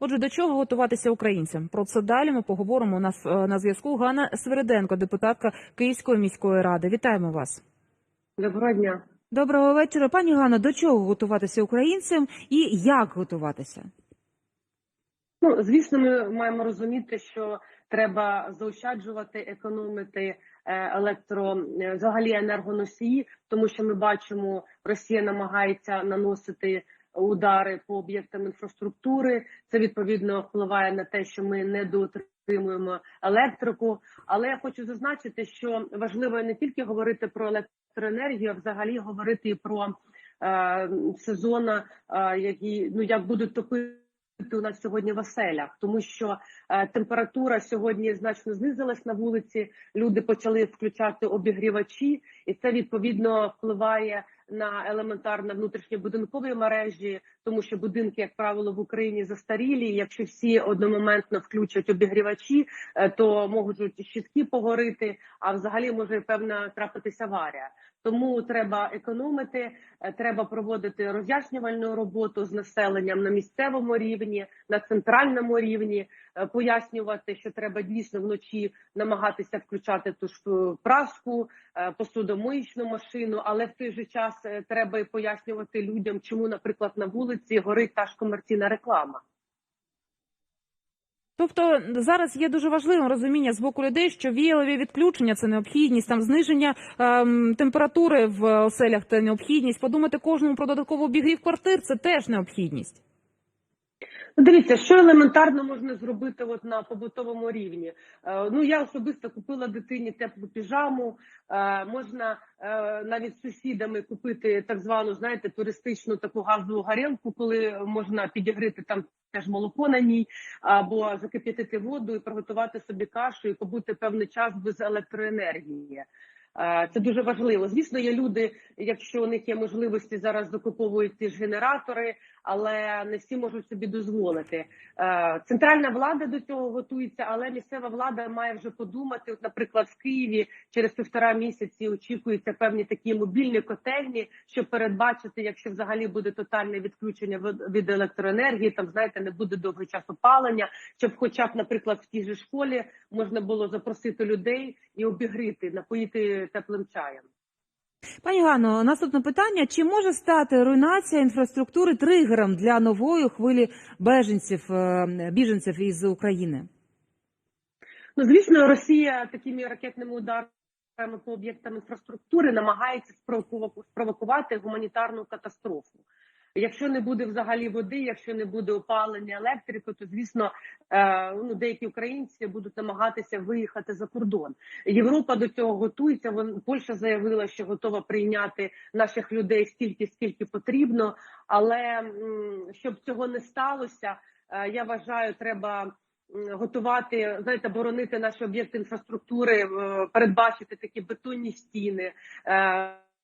Отже, до чого готуватися українцям? Про це далі ми поговоримо. У нас е, на зв'язку Ганна Свериденко, депутатка Київської міської ради. Вітаємо вас. Доброго дня. Доброго вечора, пані Ганно. До чого готуватися українцям і як готуватися? Ну, звісно, ми маємо розуміти, що треба заощаджувати, економити е, електро е, взагалі енергоносії, тому що ми бачимо, Росія намагається наносити удари по об'єктам інфраструктури. Це відповідно впливає на те, що ми не доотримуємо електрику. Але я хочу зазначити, що важливо не тільки говорити про електроенергію, а взагалі говорити про е, сезон, е, які ну як будуть топити у нас сьогодні в оселях, тому що е, температура сьогодні значно знизилась на вулиці. Люди почали включати обігрівачі, і це відповідно впливає на елементарно внутрішньобудинкові мережі, тому що будинки, як правило, в Україні застарілі. Якщо всі одномоментно включать обігрівачі, е, то можуть щитки погорити, а взагалі може певна трапитися аварія. Тому треба економити, е, треба проводити роз'яснювальну роботу з населенням на місцевому рівні, на центральному рівні, пояснювати, що треба дійсно вночі намагатися включати ту ж е, праску, е, машину, але в той же час е, треба і пояснювати людям, чому, наприклад, на вулиці горить та ж комерційна реклама. Тобто зараз є дуже важливим розуміння з боку людей, що віялові відключення це необхідність, там зниження ем, температури в оселях це необхідність. Подумати кожному про додатковий обігрів квартир це теж необхідність. Дивіться, що елементарно можна зробити от на побутовому рівні. Е, ну я особисто купила дитині теплу піжаму. Е, можна е, навіть сусідами купити так звану, знаєте, туристичну таку газову гарелку, коли можна підігріти там теж молоко на ній, або закип'ятити воду і приготувати собі кашу і побути певний час без електроенергії. Е, Це дуже важливо. Звісно, є люди, якщо у них є можливості зараз закуповують ті ж генератори, але не всі можуть собі дозволити. Е, Центральна влада до цього готується, але місцева влада має вже подумати. От, наприклад, в Києві через півтора місяці очікуються певні такі мобільні котельні, щоб передбачити, якщо взагалі буде тотальне відключення від- електроенергії, там знаєте, не буде довгий час опалення, щоб, хоча б, наприклад, в тій же школі можна було запросити людей і обігріти, напоїти теплим чаєм. Пані Ганно, наступне питання: чи може стати руйнація інфраструктури тригером для нової хвилі беженців е, біженців із України? Ну, звісно, Росія такими ракетними ударами по об'єктам інфраструктури намагається спровокувати гуманітарну катастрофу. Якщо не буде взагалі води, якщо не буде опалення електрики, то звісно е, ну, деякі українці будуть намагатися виїхати за кордон. Європа до цього готується. Польща заявила, що готова прийняти наших людей стільки, скільки потрібно. Але щоб цього не сталося, е, я вважаю, треба готувати, знаєте, боронити наші об'єкти інфраструктури, е, передбачити такі бетонні стіни.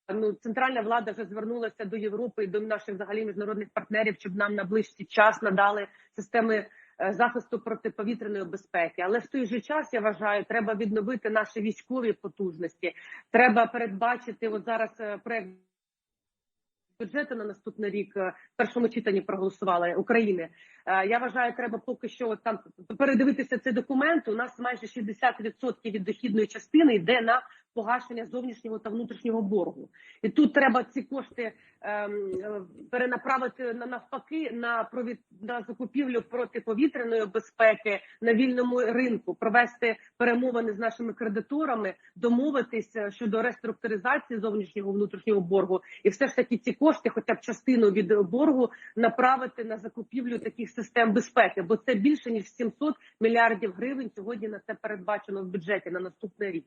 Ну, центральна влада вже звернулася до Європи і до наших взагалі міжнародних партнерів, щоб нам на ближчий час надали системи е, захисту протиповітряної безпеки. Але в той же час я вважаю, треба відновити наші військові потужності. Треба передбачити от зараз е, проект бюджету на наступний рік е, в першому читанні проголосували України. Я вважаю, треба поки що там передивитися цей документ. У нас майже 60% від дохідної частини йде на погашення зовнішнього та внутрішнього боргу. І тут треба ці кошти ем, перенаправити на навпаки на провід на закупівлю протиповітряної безпеки на вільному ринку, провести перемовини з нашими кредиторами, домовитися щодо реструктуризації зовнішнього внутрішнього боргу, і все ж таки ці кошти, хоча б частину від боргу, направити на закупівлю таких систем безпеки, бо це більше ніж 700 мільярдів гривень сьогодні на це передбачено в бюджеті на наступний рік.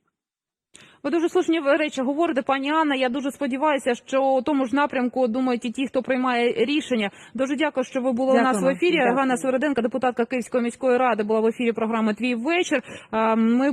Ви дуже слушні речі говорите, пані Анна. Я дуже сподіваюся, що у тому ж напрямку думають і ті, хто приймає рішення. Дуже дякую, що ви були у нас в ефірі. Дякую. Ганна Свериденка, депутатка Київської міської ради, була в ефірі програми Твій вечір. Ми